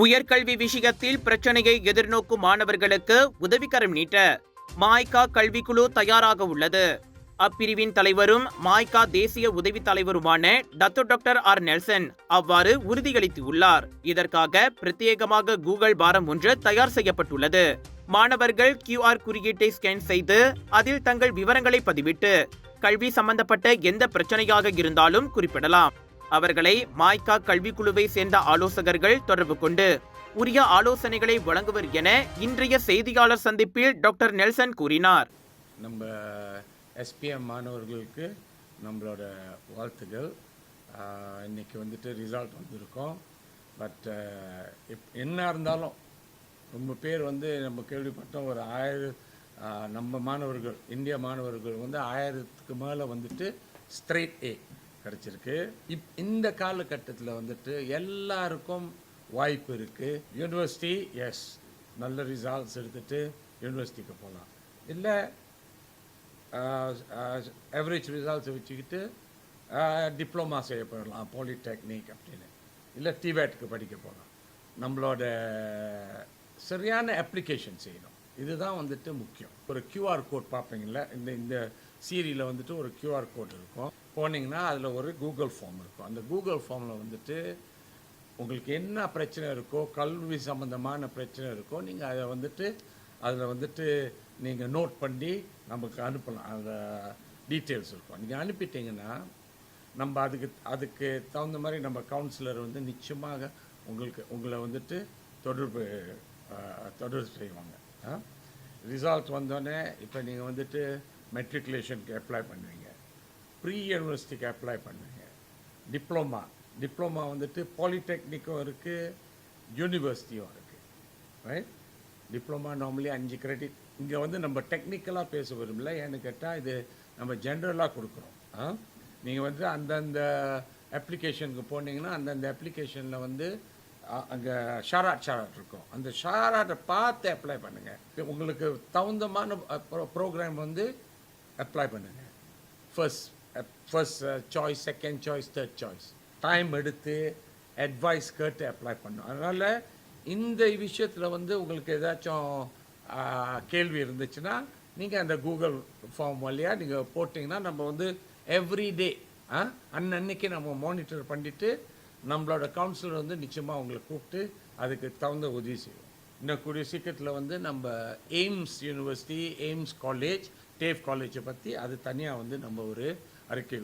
உயர்கல்வி விஷயத்தில் பிரச்சனையை எதிர்நோக்கும் மாணவர்களுக்கு உதவிக்கரம் நீட்ட மாய்கா கல்விக்குழு தயாராக உள்ளது. அப்பிரிவின் தலைவரும் மாய்கா தேசிய உதவி தலைவருமான டத்தோ டாக்டர் ஆர் நெல்சன் அவ்வாறு உறுதியளித்துள்ளார். இதற்காக பிரத்யேகமாக கூகுள் பாரம் ஒன்று தயார் செய்யப்பட்டுள்ளது. மாணவர்கள் கியூஆர் குறியீட்டை ஸ்கேன் செய்து அதில் தங்கள் விவரங்களை பதிவிட்டு கல்வி சம்பந்தப்பட்ட எந்த பிரச்சனையாக இருந்தாலும் குறிப்பிடலாம். அவர்களை மாய்கா கல்விக்குழுவை சேர்ந்த ஆலோசகர்கள் தொடர்பு கொண்டு உரிய ஆலோசனைகளை வழங்குவர் என இன்றைய செய்தியாளர் சந்திப்பில் டாக்டர் நெல்சன் கூறினார். நம்ம எஸ்பிஎம் மாணவர்களுக்கு நம்மளோட வாழ்த்துகள் இன்றைக்கி இன்னைக்கு வந்துட்டு ரிசல்ட் வந்திருக்கோம். பட் என்ன இருந்தாலும் ரொம்ப பேர் வந்து நம்ம கேள்விப்பட்டோம். ஒரு ஆயிரம் நம்ம மாணவர்கள் இந்திய மாணவர்கள் வந்து ஆயிரத்துக்கு மேலே வந்துட்டு ஸ்ட்ரைட் ஏ கிடச்சிருக்கு. இப் இந்த காலகட்டத்தில் வந்துட்டு எல்லாருக்கும் வாய்ப்பு இருக்குது யூனிவர்சிட்டி எஸ் நல்ல ரிசால்ட்ஸ் எடுத்துட்டு யூனிவர்சிட்டிக்கு போகலாம் இல்லை ஆவரேஜ் ரிசல்ட்ஸை வச்சுக்கிட்டு டிப்ளமா செய்ய போயிடலாம் பாலிடெக்னிக் அப்படின்னு. இல்லை டிவேட்டுக்கு படிக்க போகலாம் நம்மளோட சரியான அப்ளிகேஷன் செய்யணும். இதுதான் வந்துட்டு முக்கியம். ஒரு கியூஆர் கோட் பார்ப்பீங்களா இந்த இந்த சீரியில் வந்துட்டு ஒரு கியூஆர் கோட் இருக்கும். போனீங்கன்னா அதில் ஒரு கூகுள் ஃபார்ம் இருக்கும். அந்த கூகுள் ஃபார்மில் வந்துட்டு உங்களுக்கு என்ன பிரச்சனை இருக்கோ கல்வி சம்மந்தமான பிரச்சனை இருக்கோ நீங்கள் அதை வந்துட்டு அதில் வந்துட்டு நீங்கள் நோட் பண்ணி நமக்கு அனுப்பலாம். அந்த டீட்டெயில்ஸ் இருக்கும். நீங்கள் அனுப்பிட்டீங்கன்னா நம்ம அதுக்கு அதுக்கு தகுந்த மாதிரி நம்ம கவுன்சிலர் வந்து நிச்சயமாக உங்களுக்கு உங்களை வந்துட்டு தொடர்பு தொடர்பு செய்வாங்க. ரிசல்ட் வந்தோடனே இப்போ நீங்கள் வந்துட்டு மெட்ரிகுலேஷனுக்கு அப்ளை பண்ணுவீங்க. ப்ரீ யூனிவர்சிட்டிக்கு அப்ளை பண்ணுவீங்க. டிப்ளமா டிப்ளமா வந்துட்டு பாலிடெக்னிக்கும் இருக்குது யூனிவர்சிட்டியும் இருக்குது ரைட் டிப்ளமா நார்மலி அஞ்சு கிரெடிட் இங்கே வந்து நம்ம டெக்னிக்கலாக பேச விரும்பல. ஏன்னு கேட்டால் இது நம்ம ஜென்ரலாக கொடுக்குறோம். ஆ? நீங்கள் வந்து அந்தந்த அப்ளிகேஷனுக்கு போனீங்கன்னா அந்தந்த அப்ளிகேஷனில் வந்து அங்கே ஷாராட் ஷாராட் இருக்கும். அந்த ஷாராட்டை பார்த்து அப்ளை பண்ணுங்கள் உங்களுக்கு தகுந்தமான ப்ரோக்ராம் வந்து அப்ளை பண்ணுங்கள் first first choice second choice third choice time எடுத்து அட்வைஸ் கேட்டு அப்ளை பண்ணும். அதனால் இந்த விஷயத்தில் வந்து உங்களுக்கு ஏதாச்சும் கேள்வி இருந்துச்சுன்னா நீங்கள் அந்த கூகுள் ஃபார்ம் வழியாக நீங்கள் போட்டிங்கன்னா நம்ம வந்து எவ்ரிடே அன்னன்னைக்கு நம்ம மானிட்டர் பண்ணிவிட்டு நம்மளோட கவுன்சிலர் வந்து நிச்சயமாக அவங்களை கூப்பிட்டு அதுக்கு தகுந்த உதவி செய்வோம் இன்னும் கூடிய சீக்கிரத்தில் வந்து நம்ம AIMS university AIMS college TAFE காலேஜை பற்றி அது தனியாக வந்து நம்ம ஒரு அறிக்கை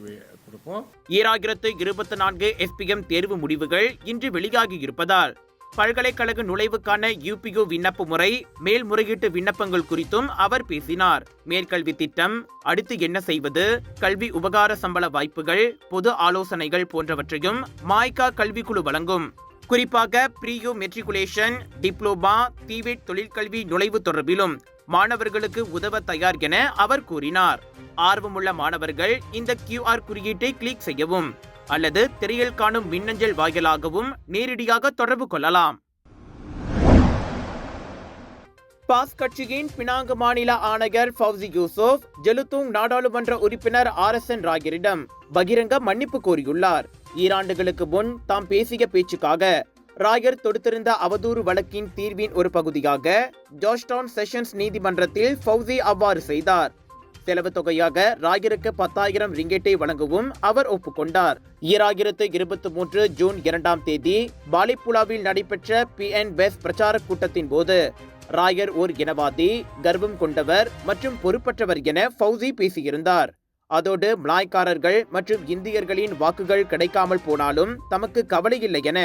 கொடுப்போம். ஈராயிரத்து இருபத்தி நான்கு எஸ்பிஎம் தேர்வு முடிவுகள் இன்று வெளியாகி இருப்பதால் பல்கலைக்கழக நுழைவுக்கான யூபியு விண்ணப்ப முறை மேல்முறையீட்டு விண்ணப்பங்கள் குறித்தும் அவர் பேசினார். மேற்கல்வி திட்டம் அடுத்து என்ன செய்வது கல்வி உபகார சம்பள வாய்ப்புகள் பொது ஆலோசனைகள் போன்றவற்றையும் மாய்கா கல்விக்குழு வழங்கும். குறிப்பாக ப்ரீயூ மெட்ரிகுலேஷன் டிப்ளோமா டிவேட் தொழிற்கல்வி நுழைவு தொடர்பிலும் மாணவர்களுக்கு உதவ தயார் என அவர் கூறினார். ஆர்வமுள்ள மாணவர்கள் இந்த கியூஆர் குறியீட்டை கிளிக் செய்யவும் அல்லது திரையில் காணும் மின்னஞ்சல் வாயிலாகவும் நேரடியாக தொடர்பு கொள்ளலாம். பாஸ் கட்சியின் பினாங்கு மாநில ஆணையர் ஃபவுசி யூசுப் ஜெலுத்துங் நாடாளுமன்ற உறுப்பினர் ஆர் எஸ் என் ராயரிடம் பகிரங்க மன்னிப்பு கோரியுள்ளார். ஈராண்டுகளுக்கு முன் தாம் பேசிய பேச்சுக்காக ராயர் தொடுத்திருந்த அவதூறு வழக்கின் தீர்வின் ஒரு பகுதியாக ஜார்ஜ்டவுன் செஷன்ஸ் நீதிமன்றத்தில் ஃபவுசி அவ்வாறு செய்தார். செலவு தொகையாக ராயருக்கு பத்தாயிரம் ரிங்கெட்டை வழங்கவும் அவர் ஒப்புக்கொண்டார். ஈராயிரத்து இருபத்தி மூன்று ஜூன் இரண்டாம் தேதி பாலிப்புலாவில் நடைபெற்ற பி என் பெஸ் பிரச்சார கூட்டத்தின் போது ராயர் ஓர் இனவாதி கர்வம் கொண்டவர் மற்றும் பொறுப்பற்றவர் என ஃபவுசி பேசியிருந்தார். அதோடு மலாய்க்காரர்கள் மற்றும் இந்தியர்களின் வாக்குகள் கிடைக்காமல் போனாலும் தமக்கு கவலையில்லை என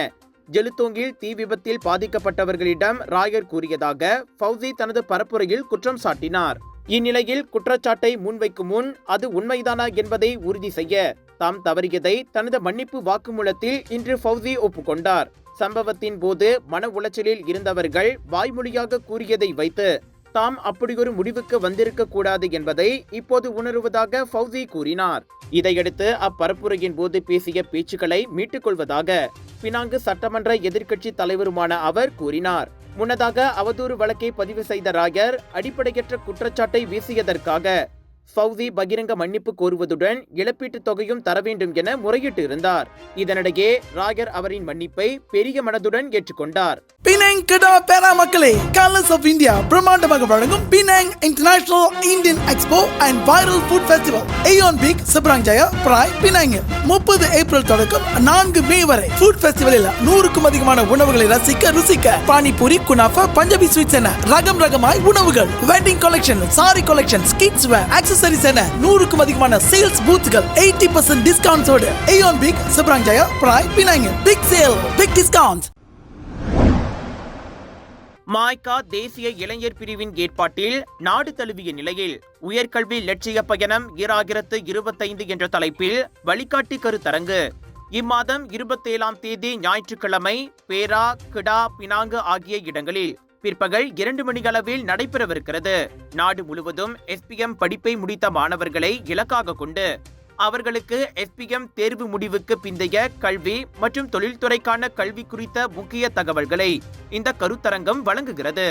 ஜெலுத்தோங்கில் தீ விபத்தில் பாதிக்கப்பட்டவர்களிடம் ராயர் கூறியதாக ஃபவுசி தனது பரப்புரையில் குற்றம் சாட்டினார். இந்நிலையில் குற்றச்சாட்டை முன்வைக்கும் முன் அது உண்மைதானா என்பதை உறுதி செய்ய தாம் தவறியதை தனது மன்னிப்பு வாக்குமூலத்தில் இன்று ஃபவுசி ஒப்புக்கொண்டார். சம்பவத்தின் போது மன உளைச்சலில் இருந்தவர்கள் வாய்மொழியாக கூறியதை வைத்து தாம் அப்படியொரு முடிவுக்கு வந்திருக்க கூடாது என்பதை இப்போது உணருவதாக ஃபவுசி கூறினார். இதையடுத்து அப்பரப்புரையின் போது பேசிய பேச்சுக்களை மீட்டுக் கொள்வதாக பினாங்கு சட்டமன்ற எதிர்க்கட்சி தலைவருமான அவர் கூறினார். முன்னதாக அவதூறு வழக்கை பதிவு செய்த ராயர் அடிப்படையற்ற குற்றச்சாட்டை வீசியதற்காக சவுதி பகிரங்க மன்னிப்பு கோருவதுடன் இழப்பீட்டுத் தொகையும் தர வேண்டும் என முறையிட்டு இருந்தார் இதனிடையே ராகர் அவரின் மன்னிப்பை பெரிய மனதுடன் ஏற்றுக்கொண்டார். பினாங் கடா பேரா மக்களே கலர்ஸ் ஆஃப் இந்தியா பிரம்மாண்டமாக வழங்கும் Penang international Indian expo and viral food festival AEON big Seberang Jaya Perai Penang முப்பது ஏப்ரல் தொடக்கம் நான்கு மே வரை. ஃபுட் ஃபெஸ்டிவலில் நூறுக்கும் அதிகமான உணவுகளை ரசிக்க ருசிக்க. பானிபூரி குனாஃபா பஞ்சாபி ஸ்வீட்ஸ் என ரகம் ரகமாய் உணவுகள். Wedding collection sari collection kids wear accessories என நூறுக்கும் அதிகமான சேல்ஸ் பூத்துகள் eighty percent டிஸ்கவுண்ட்ஸோடு AEON big Seberang Jaya Perai பினாங்க big sale big discount மாய்கா தேசிய இளைஞர் பிரிவின் ஏற்பாட்டில் நாடு தழுவிய நிலையில் உயர்கல்வி லட்சிய பயணம் ஈராயிரத்து இருபத்தைந்து என்ற தலைப்பில் வழிகாட்டி கருத்தரங்கு. இம்மாதம் இருபத்தேழாம் தேதி ஞாயிற்றுக்கிழமை பேரா கிடா பினாங்கு ஆகிய இடங்களில் பிற்பகல் இரண்டு மணிகளவில் நடைபெறவிருக்கிறது. நாடு முழுவதும் எஸ்பிஎம் படிப்பை முடித்த மாணவர்களை இலக்காக கொண்டு அவர்களுக்கு எஸ்பிஎம் தேர்வு முடிவுக்கு பிந்தைய கல்வி மற்றும் தொழில்துறைக்கான கல்வி குறித்த முக்கிய தகவல்களை இந்த கருத்தரங்கம் வழங்குகிறது.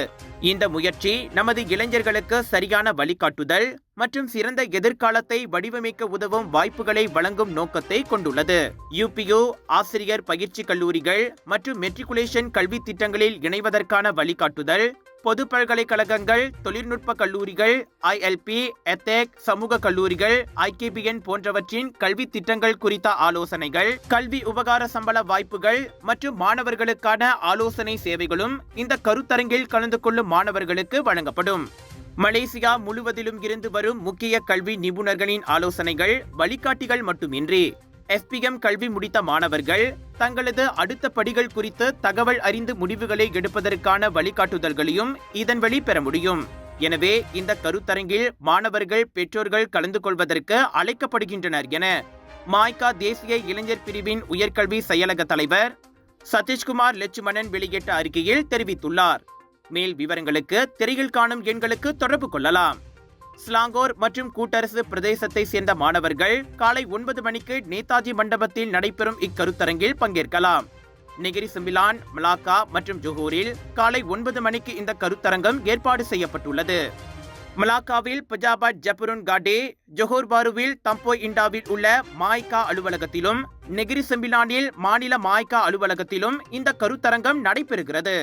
இந்த முயற்சி நமது இளைஞர்களுக்கு சரியான வழிகாட்டுதல் மற்றும் சிறந்த எதிர்காலத்தை வடிவமைக்க உதவும் வாய்ப்புகளை வழங்கும் நோக்கத்தை கொண்டுள்ளது. யூபியு ஆசிரியர் பயிற்சி கல்லூரிகள் மற்றும் மெட்ரிகுலேஷன் கல்வி திட்டங்களில் இணைவதற்கான வழிகாட்டுதல் பொது பல்கலைக்கழகங்கள் தொழில்நுட்ப கல்லூரிகள் ஐஎல்பி எத்தேக் சமூக கல்லூரிகள் ஐகேபிஎன் போன்றவற்றின் கல்வி திட்டங்கள் குறித்த ஆலோசனைகள் கல்வி உபகார சம்பள வாய்ப்புகள் மற்றும் மாணவர்களுக்கான ஆலோசனை சேவைகளும் இந்த கருத்தரங்கில் கலந்து கொள்ளும் மாணவர்களுக்கு வழங்கப்படும். மலேசியா முழுவதிலும் இருந்து வரும் முக்கிய கல்வி நிபுணர்களின் ஆலோசனைகள் வழிகாட்டிகள் மட்டுமின்றி. எஸ்பிஎம் கல்வி முடித்த மாணவர்கள் தங்களது அடுத்த படிகள் குறித்து தகவல் அறிந்து முடிவுகளை எடுப்பதற்கான வழிகாட்டுதல்களையும் இதன் வழி பெற முடியும். எனவே இந்த கருத்தரங்கில் மாணவர்கள் பெற்றோர்கள் கலந்து கொள்வதற்கு அழைக்கப்படுகின்றனர் என மாய்கா தேசிய இளைஞர் பிரிவின் உயர்கல்வி செயலக தலைவர் சதீஷ்குமார் லட்சுமணன் வெளியிட்ட அறிக்கையில் தெரிவித்துள்ளார். மேல் விவரங்களுக்கு திரையில் காணும் எண்களுக்கு தொடர்பு கொள்ளலாம். ஸ்லாங்கோர் மற்றும் கூட்டரசு பிரதேசத்தை சேர்ந்த மாணவர்கள் காலை ஒன்பது மணிக்கு நேதாஜி மண்டபத்தில் நடைபெறும் இக்கருத்தரங்கில் பங்கேற்கலாம். நெகிரி சிம்பிலான் மலாக்கா மற்றும் ஜொஹூரில் காலை ஒன்பது மணிக்கு இந்த கருத்தரங்கம் ஏற்பாடு செய்யப்பட்டுள்ளது. மலாக்காவில் பஜாபாத் ஜபருன் காடே ஜொஹோர் பாருவில் தம்போய் இண்டாவில் உள்ள மாய்கா அலுவலகத்திலும் நெகிரி செம்பிலானில் மாநில மாய்கா அலுவலகத்திலும் இந்த கருத்தரங்கம் நடைபெறுகிறது.